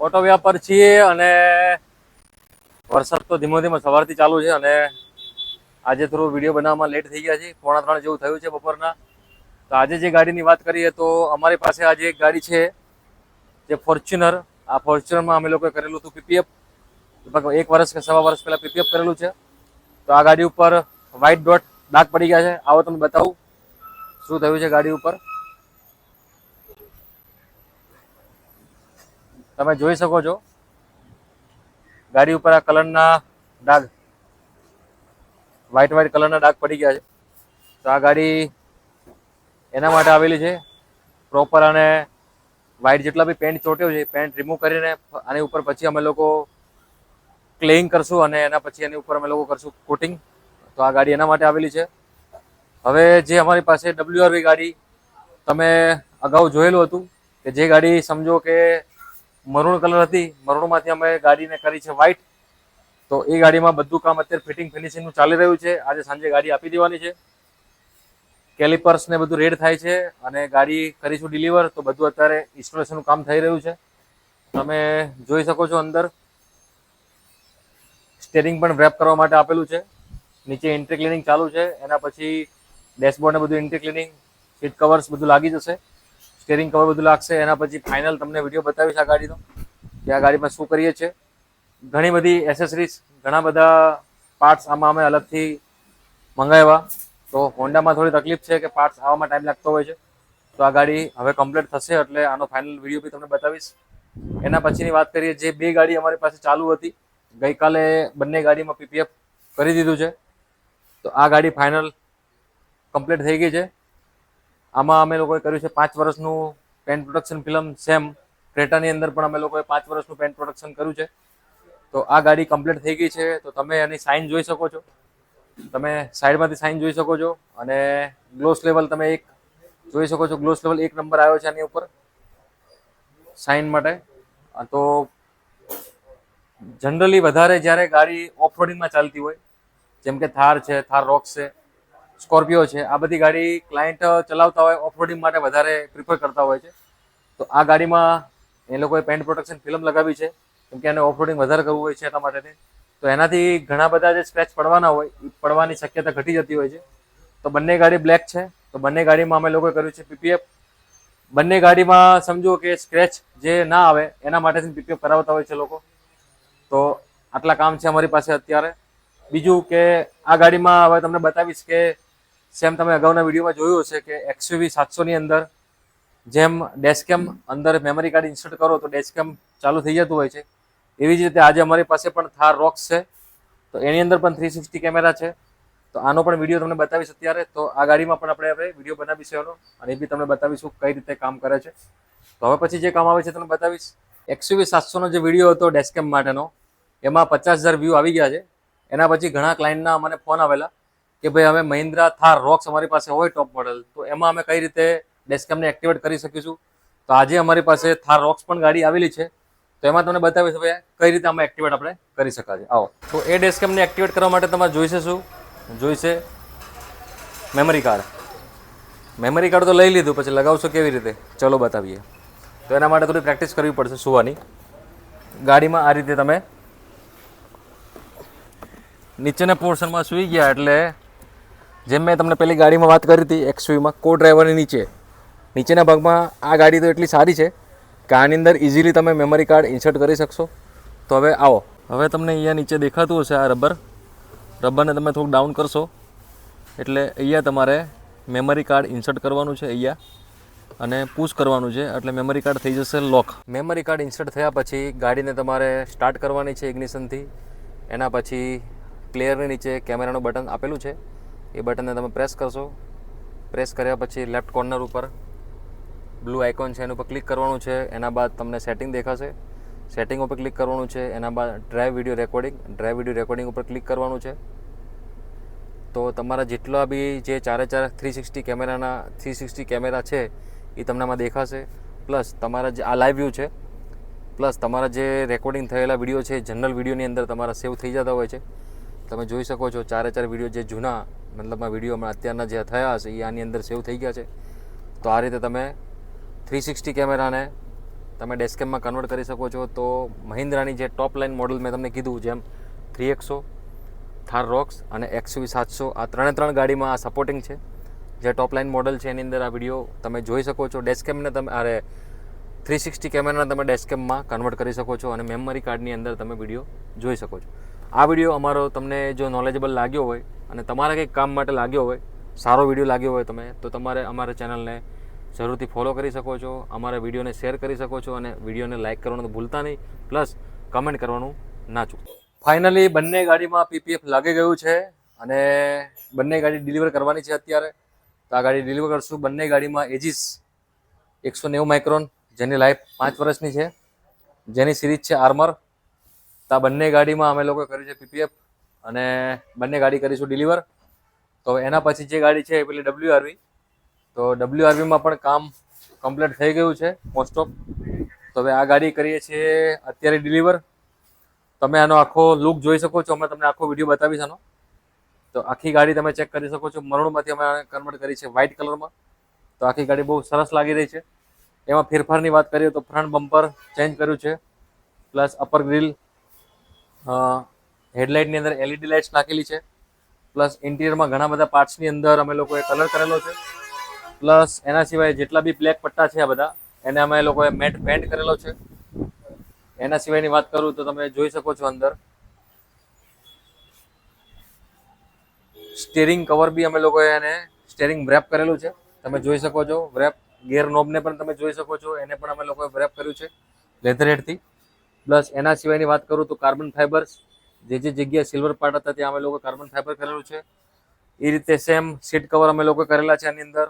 Auto વ્યાપાર છીએ અને વરસાદ તો ધીમો ધીમો સવારથી ચાલુ છે અને આજે થોડું વીડિયો બનાવવામાં લેટ થઈ ગયા છે. પોણા ત્રણ જેવું થયું છે બપોરના. તો આજે જે ગાડીની વાત કરીએ તો અમારી પાસે આજે એક ગાડી છે, જે ફોર્ચ્યુનર. આ ફોર્ચ્યુનરમાં અમે લોકોએ કરેલું હતું પીપીએફ. લગભગ એક વર્ષ કે સવા વર્ષ પહેલાં પીપીએફ કરેલું છે. તો આ ગાડી ઉપર વ્હાઇટ ડોટ ડાક પડી ગયા છે. આવો તમને બતાવું. શું થયું છે ગાડી ઉપર? તમે જોઈ શકો છો. ગાડી ઉપર આ કલરના ડાઘ વ્હાઇટ વ્હાઇટ કલરના ડાઘ પડી ગયા છે. તો આ ગાડી એના માટે આવેલી છે. પ્રોપર અને વ્હાઇટ જેટલા બી પેન્ટ ચોટ્યો છે પેન્ટ રિમૂવ કરીને આની ઉપર પછી અમે લોકો ક્લેઇંગ કરશું અને એના પછી એની ઉપર અમે લોકો કરશું કોટિંગ તો આ ગાડી એના માટે આવેલી છે. હવે જે અમારી પાસે ડબલ્યુઆરવી ગાડી, તમે અગાઉ જોયેલું હતું કે જે ગાડી સમજો કે મરૂણ કલર હતી. મરૂણમાંથી અમે ગાડીને કરી છે વ્હાઇટ તો એ ગાડીમાં બધું કામ અત્યારે ફિટિંગ ફિનિશિંગનું ચાલી રહ્યું છે. આજે સાંજે ગાડી આપી દેવાની છે. કેલિપર્સ ને બધું રેડ થાય છે અને ગાડી કરીશું ડિલિવર તો બધું અત્યારે ઇન્સ્ટોલેશનનું કામ થઈ રહ્યું છે. તમે જોઈ શકો છો અંદર. સ્ટેરિંગ પણ વ્રેપ કરવા માટે આપેલું છે. નીચે એન્ટ્રી ક્લિનિંગ ચાલુ છે. એના પછી ડેશબોર્ડ ને બધું એન્ટ્રી ક્લિનિંગ સીટ કવર્સ બધું લાગી જશે. સ્ટેરિંગ કવર બધું લાગશે. એના પછી ફાઇનલ તમને વીડિયો બતાવીશ આ ગાડીનો કે આ ગાડીમાં શું કરીએ છીએ. ઘણી બધી એસેસરીઝ ઘણા બધા પાર્ટ્સ આમાં અમે અલગથી મંગાવ્યા. તો હોન્ડામાં થોડી તકલીફ છે કે પાર્ટ્સ આવવામાં ટાઈમ લાગતો હોય છે. તો આ ગાડી હવે કમ્પ્લીટ થશે એટલે આનો ફાઇનલ વીડિયો બી તમને બતાવીશ. એના પછીની વાત કરીએ, જે બે ગાડી અમારી પાસે ચાલુ હતી, ગઈકાલે બંને ગાડીમાં પીપીએફ કરી દીધું છે. તો આ ગાડી ફાઇનલ કમ્પ્લીટ થઈ ગઈ છે. આમાં અમે લોકોએ કર્યું છે પાંચ વર્ષનું પેન્ટ પ્રોડક્શન ફિલ્મ સેમ ક્રેટાની અંદર પણ અમે લોકોએ પાંચ વર્ષનું પેન્ટ પ્રોડક્શન કર્યું છે. તો આ ગાડી કમ્પ્લીટ થઈ ગઈ છે. તો તમે એની સાઇન જોઈ શકો છો. તમે સાઈડમાંથી સાઇન જોઈ શકો છો. અને ગ્લોસ લેવલ તમે એક જોઈ શકો છો. ગ્લોસ લેવલ એક નંબર આવ્યો છે આની ઉપર. સાઇન માટે. તો જનરલી વધારે જ્યારે ગાડી ઓફરોડિંગમાં ચાલતી હોય, જેમ કે થાર છે, થાર રોક્સ છે સ્કોર્પિયો છે. આ બધી ગાડી ક્લાયન્ટ ચલાવતા હોય ઓફરોડિંગ માટે વધારે પ્રિફર કરતા હોય છે. તો આ ગાડીમાં એ લોકોએ પેન્ટ પ્રોટેક્શન ફિલ્મ લગાવી છે. કેમ કે એને ઓફરોડિંગ વધારે કરવું હોય છે એટલા માટે તો એનાથી ઘણા બધા જે સ્ક્રેચ પડવાના હોય, એ પડવાની શક્યતા ઘટી જતી હોય છે. તો બંને ગાડી બ્લેક છે. તો બંને ગાડીમાં અમે લોકોએ કર્યું છે પીપીએફ બંને ગાડીમાં સમજો કે સ્ક્રેચ જે ના આવે, એના માટે પીપીએફ કરાવતા હોય છે લોકો. તો આટલા કામ છે અમારી પાસે અત્યારે. બીજું કે આ ગાડીમાં હવે તમને બતાવીશ કે સેમ તમે અગાઉના વિડીયોમાં જોયું હશે કે એક્સયુવી સાતસોની અંદર જેમ ડેશકેમ અંદર મેમરી કાર્ડ ઇન્સર્ટ કરો તો ડેશકેમ ચાલુ થઈ જતું હોય છે. એવી જ રીતે આજે અમારી પાસે પણ થાર રોક્સ છે. તો એની અંદર પણ થ્રી સિક્સટી કેમેરા છે. તો આનો પણ વીડિયો તમને બતાવીશ અત્યારે. તો આ ગાડીમાં પણ આપણે હવે વીડિયો બનાવીશું એનો અને એ બી તમને બતાવીશું કઈ રીતે કામ કરે છે. તો હવે પછી જે કામ આવે છે તમને બતાવીશ. એક્સયુવી સાતસોનો જે વીડિયો હતો ડેશકેમ માટેનો, એમાં પચાસ હજાર વ્યૂ આવી ગયા છે. એના પછી ઘણા ક્લાયન્ટના મને ફોન આવેલા. કે ભાઈ અમે મહિન્દ્રા થાર, રોક્સ અમારી પાસે હોય ટોપ મોડલ તો એમાં અમે કઈ રીતે ડેસ્કેમને એક્ટિવેટ કરી શકીશું? તો આજે અમારી પાસે થાર, રોક્સ પણ ગાડી આવેલી છે. તો એમાં તમને બતાવીશ ભાઈ કઈ રીતે આમાં એક્ટિવેટ આપણે કરી શકાય આવો. તો એ ડેસ્કેમને એક્ટિવેટ કરવા માટે તમારે જોઈશે શું? જોઈશે મેમરી કાર્ડ મેમરી કાર્ડ તો લઈ લીધું, પછી લગાવશો કેવી રીતે? ચલો બતાવીએ. તો એના માટે થોડી પ્રેક્ટિસ કરવી પડશે સુવાની. ગાડીમાં આ રીતે તમે નીચેના પોર્શનમાં સૂઈ ગયા એટલે જેમ મેં તમને પેલી ગાડીમાં વાત કરી હતી એક્સયુમાં કો ડ્રાઈવરની નીચે. નીચેના ભાગમાં આ ગાડી તો એટલી સારી છે કે આની અંદર ઇઝીલી તમે મેમરી કાર્ડ ઇન્સર્ટ કરી શકશો. તો હવે આવો. હવે તમને અહીંયા નીચે દેખાતું હશે આ રબર રબરને તમે થોડુંક ડાઉન કરશો. એટલે અહીંયા તમારે મેમરી કાર્ડ ઇન્સર્ટ કરવાનું છે અહીંયા. અને પુશ કરવાનું છે, એટલે મેમરી કાર્ડ થઈ જશે લોક મેમરી કાર્ડ ઇન્સર્ટ થયા પછી ગાડીને તમારે સ્ટાર્ટ કરવાની છે ઇગ્નિશનથી એના પછી ક્લિયરની નીચે કેમેરાનું બટન આપેલું છે. એ બટનને તમે પ્રેસ કરશો. પ્રેસ કર્યા પછી લેફ્ટ કોર્નર ઉપર બ્લુ આઇકોન છે, એના ઉપર ક્લિક કરવાનું છે. એના બાદ તમને સેટિંગ દેખાશે. સેટિંગ ઉપર ક્લિક કરવાનું છે, એના બાદ drive video recording drive video recording ઉપર ક્લિક કરવાનું છે. તો તમારા જેટલા બી જે ચારે ચાર થ્રી સિક્સટી કેમેરાના થ્રી સિક્સટી કેમેરા છે, એ તમને આમાં દેખાશે. પ્લસ તમારા જે આ લાઈવ વ્યૂ છે પ્લસ તમારા જે રેકોર્ડિંગ થયેલા વીડિયો છે જનરલ વિડીયોની અંદર તમારા સેવ થઈ જતા હોય છે. તમે જોઈ શકો છો, ચારે ચાર વીડિયો જે જૂના મતલબમાં વિડીયોમાં અત્યારના જે થયા હશે એ આની અંદર સેવ થઈ ગયા છે. તો આ રીતે તમે થ્રી સિક્સટી કેમેરાને તમે ડેસ્કેમમાં કન્વર્ટ કરી શકો છો. તો મહિન્દ્રાની જે ટોપ લાઇન મોડલ મેં તમને કીધું, જેમ થ્રી એકસો થાર રોક્સ અને એક્સયુવી સાતસો, આ ત્રણે ત્રણ ગાડીમાં આ સપોર્ટિંગ છે. જે ટોપ લાઇન મોડલ છે, એની અંદર આ વીડિયો તમે જોઈ શકો છો. ડેસ્કેમને તમે, અરે થ્રી સિક્સટી કેમેરાને તમે ડેસ્કેમમાં કન્વર્ટ કરી શકો છો અને મેમરી કાર્ડની અંદર તમે વીડિયો જોઈ શકો છો. આ વીડિયો અમારો તમને જો નોલેજેબલ લાગ્યો હોય અને તમારા કંઈક કામ માટે લાગ્યો હોય, સારો વીડિયો લાગ્યો હોય તમે, તો તમારે અમારા ચેનલને જરૂરથી ફોલો કરી શકો છો, અમારા વિડીયોને શેર કરી શકો છો અને વિડીયોને લાઇક કરવાનું તો ભૂલતા નહીં પ્લસ કમેન્ટ કરવાનું ના ચૂકતા ફાઇનલી બંને ગાડીમાં પીપીએફ લાગી ગયું છે અને બંને ગાડી ડિલિવર કરવાની છે અત્યારે. તો આ ગાડી ડિલિવર કરશું બંને ગાડીમાં એજીસ એકસો નેવું માઇક્રોન જેની લાઈફ પાંચ વર્ષની છે. જેની સિરીઝ છે આર્મર તો આ બંને ગાડીમાં અમે લોકોએ કર્યું છે પીપીએફ અને બંને ગાડી કરીશું ડિલિવર તો એના પછી જે ગાડી છે એ પેલી ડબલ્યુ આરવી તો ડબલ્યુ આરવીમાં પણ કામ કમ્પ્લીટ થઈ ગયું છે મોસ્ટ ઓફ તો હવે આ ગાડી કરીએ છીએ અત્યારે ડિલિવર તમે આનો આખો લુક જોઈ શકો છો, અમે તમને આખો વીડિયો બતાવીશ આનો. તો આખી ગાડી તમે ચેક કરી શકો છો. મરૂણમાંથી અમે કન્વર્ટ કરી છે વ્હાઇટ કલરમાં તો આખી ગાડી બહુ સરસ લાગી રહી છે. એમાં ફેરફારની વાત કરીએ તો ફ્રન્ટ બમ્પર ચેન્જ કર્યું છે પ્લસ અપર ગ્રીલ હેડલાઇટની અંદર એલઈડી લાઇટ્સ નાખેલી છે. પ્લસ ઇન્ટિરિયરમાં ઘણા બધા પાર્ટ્સની અંદર અમે લોકોએ કલર કરેલો છે. પ્લસ એના સિવાય જેટલા બી બ્લેક પટ્ટા છે આ બધા, એને અમે લોકોએ મેટ પેન્ટ કરેલો છે. એના સિવાયની વાત કરું તો તમે જોઈ શકો છો અંદર. સ્ટેરિંગ કવર બી અમે લોકોએ એને સ્ટેરિંગ વ્રેપ કરેલું છે. તમે જોઈ શકો છો વ્રેપ ગેર નોબને પણ તમે જોઈ શકો છો, એને પણ અમે લોકોએ વ્રેપ કર્યું છે લેધર હેડથી પ્લસ એના સિવાયની વાત કરું તો કાર્બન ફાઇબર્સ જે જે જગ્યાએ સિલ્વર પાર્ટ હતા ત્યાં અમે લોકો કાર્બન ફાઇબર કરેલું છે. એ રીતે સેમ સીટ કવર અમે લોકો કરેલા છે આની અંદર.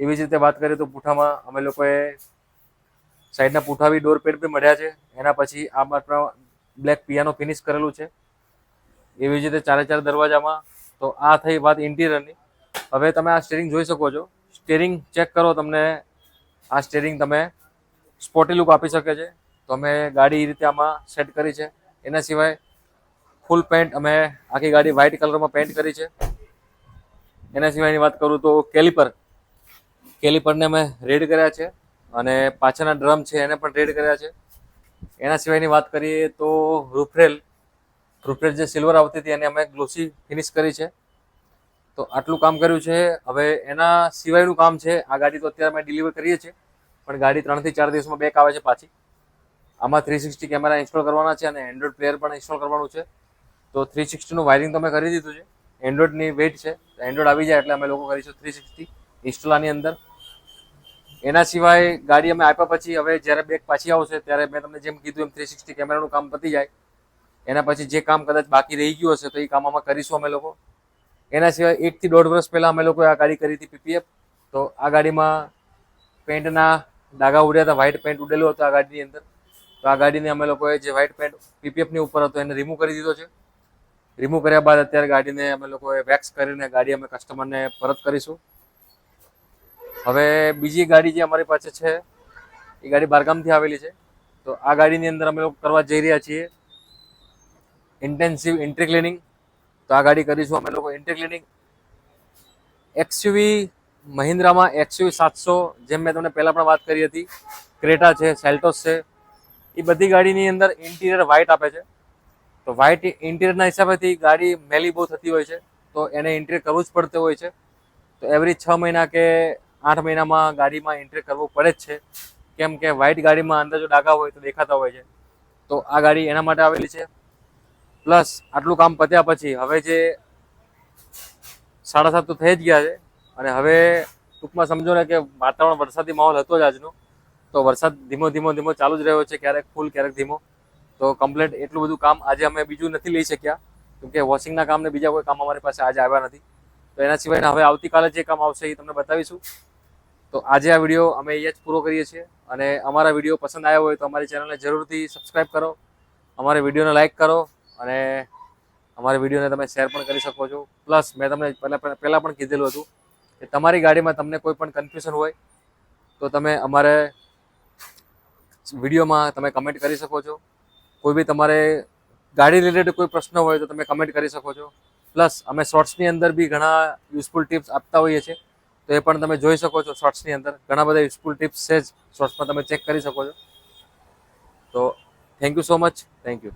એવી જ રીતે વાત કરીએ તો પૂઠામાં અમે લોકોએ સાઈડના પૂઠા બી ડોર પેડ બી મળ્યા છે. એના પછી આ માત્ર બ્લેક પિયાનો ફિનિશ કરેલું છે. એવી જ રીતે ચારે ચાર દરવાજામાં. તો આ થઈ વાત ઇન્ટિરિયરની હવે તમે આ સ્ટેરિંગ જોઈ શકો છો. સ્ટેરિંગ ચેક કરો તમને. આ સ્ટેરિંગ તમે સ્પોટી લુક આપી શકે છે. તો અમે ગાડી એ રીતે આમાં સેટ કરી છે. એના સિવાય ફૂલ પેન્ટ, અમે આખી ગાડી વ્હાઇટ કલરમાં પેન્ટ કરી છે. એના સિવાયની વાત કરું તો કેલિપર. કેલિપરને અમે રેડ કર્યા છે અને પાછળના ડ્રમ છે એને પણ રેડ કર્યા છે. એના સિવાયની વાત કરીએ તો રૂફરેલ. રૂફરેલ જે સિલ્વર આવતી હતી એને અમે ગ્લોસી ફિનિશ કરી છે. તો આટલું કામ કર્યું છે. હવે એના સિવાયનું કામ છે. આ ગાડી તો અત્યારે અમે ડિલિવર કરીએ છીએ. પણ ગાડી ત્રણથી ચાર દિવસમાં બેક આવે છે પાછી. આમાં થ્રી સિક્સટી કેમેરા ઇન્સ્ટોલ કરવાના છે અને એન્ડ્રોઈડ પ્લેયર પણ ઇન્સ્ટોલ કરવાનું છે. તો થ્રી સિક્સટીનું વાયરિંગ તમે કરી દીધું છે. એન્ડ્રોઈડની વેટ છે. એન્ડ્રોઈડ આવી જાય એટલે અમે લોકો કરીશું થ્રી સિક્સટી ઇન્સ્ટોલાની અંદર. એના સિવાય ગાડી અમે આપ્યા પછી હવે જ્યારે બેક પાછી આવશે ત્યારે મેં તમને જેમ કીધું એમ થ્રી સિક્સટી કેમેરાનું કામ પતી જાય. એના પછી જે કામ કદાચ બાકી રહી ગયું હશે તો એ કામ અમે કરીશું અમે લોકો. એના સિવાય એકથી દોઢ વર્ષ પહેલાં અમે લોકોએ આ ગાડી કરી હતી પીપીએફ. તો આ ગાડીમાં પેન્ટના ડાઘા ઉડ્યા હતા, વ્હાઇટ પેન્ટ ઉડેલું હતું આ ગાડીની અંદર. તો આ ગાડીને અમે લોકોએ જે વ્હાઇટ પેન્ટ પીપીએફની ઉપર હતો એને રિમૂવ કરી દીધો છે. રિમૂવ કર્યા બાદ અત્યારે ગાડીને અમે લોકોએ વેક્સ કરીને ગાડી અમે કસ્ટમરને પરત કરીશું. હવે બીજી ગાડી જે અમારી પાસે છે, એ ગાડી બારગામથી આવેલી છે. તો આ ગાડીની અંદર અમે લોકો કરવા જઈ રહ્યા છીએ. ઇન્ટેન્સિવ ઇન્ટ્રી ક્લિનિંગ તો આ ગાડી કરીશું અમે લોકો ઇન્ટ્રી ક્લિનિંગ એક્સયુવી મહિન્દ્રામાં એક્સયુવી સાતસો, જેમ મેં તમને પહેલાં પણ વાત કરી હતી. ક્રેટા છે સેલ્ટોસ છે. એ બધી ગાડીની અંદર ઇન્ટિરિયર વ્હાઇટ આપે છે. તો વ્હાઇટ ઇન્ટિરિયરના હિસાબેથી ગાડી મેલી બહુ થતી હોય છે, તો એને ઇન્ટિરિયર કરવું જ પડતું હોય છે. તો એવરી છ મહિના કે આઠ મહિનામાં ગાડીમાં ઇન્ટિરિયર કરવું પડે જ છે. કેમ કે વ્હાઇટ ગાડીમાં અંદર જો ડાઘા હોય તો દેખાતા હોય છે. તો આ ગાડી એના માટે આવેલી છે. પ્લસ આટલું કામ પત્યા પછી હવે જે સાડા સાત તો થઈ જ ગયા છે. અને હવે ટૂંકમાં સમજો ને કે વાતાવરણ વરસાદી માહોલ હતો જ આજનો. તો વરસાદ ધીમો ધીમો ધીમો ચાલુ જ રહ્યો છે. ક્યારેક ફૂલ ક્યારેક ધીમો. તો કમ્પ્લેટ એટલું બધું કામ આજે અમે બીજું નથી લઈ શક્યા. કેમકે વોશિંગના કામને બીજા કોઈ કામ અમારી પાસે આજે આવ્યા નથી. તો એના સિવાય હવે આવતીકાલે જે કામ આવશે એ તમને બતાવીશું. તો આજે આ વીડિયો અમે અહીંયા જ પૂરો કરીએ છીએ. અને અમારા વીડિયો પસંદ આવ્યો હોય તો અમારી ચેનલને જરૂરથી સબસ્ક્રાઈબ કરો. અમારા વિડીયોને લાઇક કરો અને અમારા વિડીયોને તમે શેર પણ કરી શકો છો. પ્લસ મેં તમને પહેલાં પહેલાં પણ કીધેલું હતું કે તમારી ગાડીમાં તમને કોઈ પણ કન્ફ્યુઝન હોય તો તમે અમારે વિડીયોમાં તમે કમેન્ટ કરી શકો છો. કોઈ બી તમારે ગાડી રિલેટેડ કોઈ પ્રશ્ન હોય તો તમે કમેન્ટ કરી શકો છો. પ્લસ અમે શોર્ટ્સની અંદર બી ઘણા યુઝફુલ ટિપ્સ આપતા હોઈએ છીએ. તો એ પણ તમે જોઈ શકો છો શોર્ટ્સની અંદર. ઘણા બધા યુઝફુલ ટિપ્સ છે જ. શોર્ટ્સમાં તમે ચેક કરી શકો છો. તો thank you so much thank you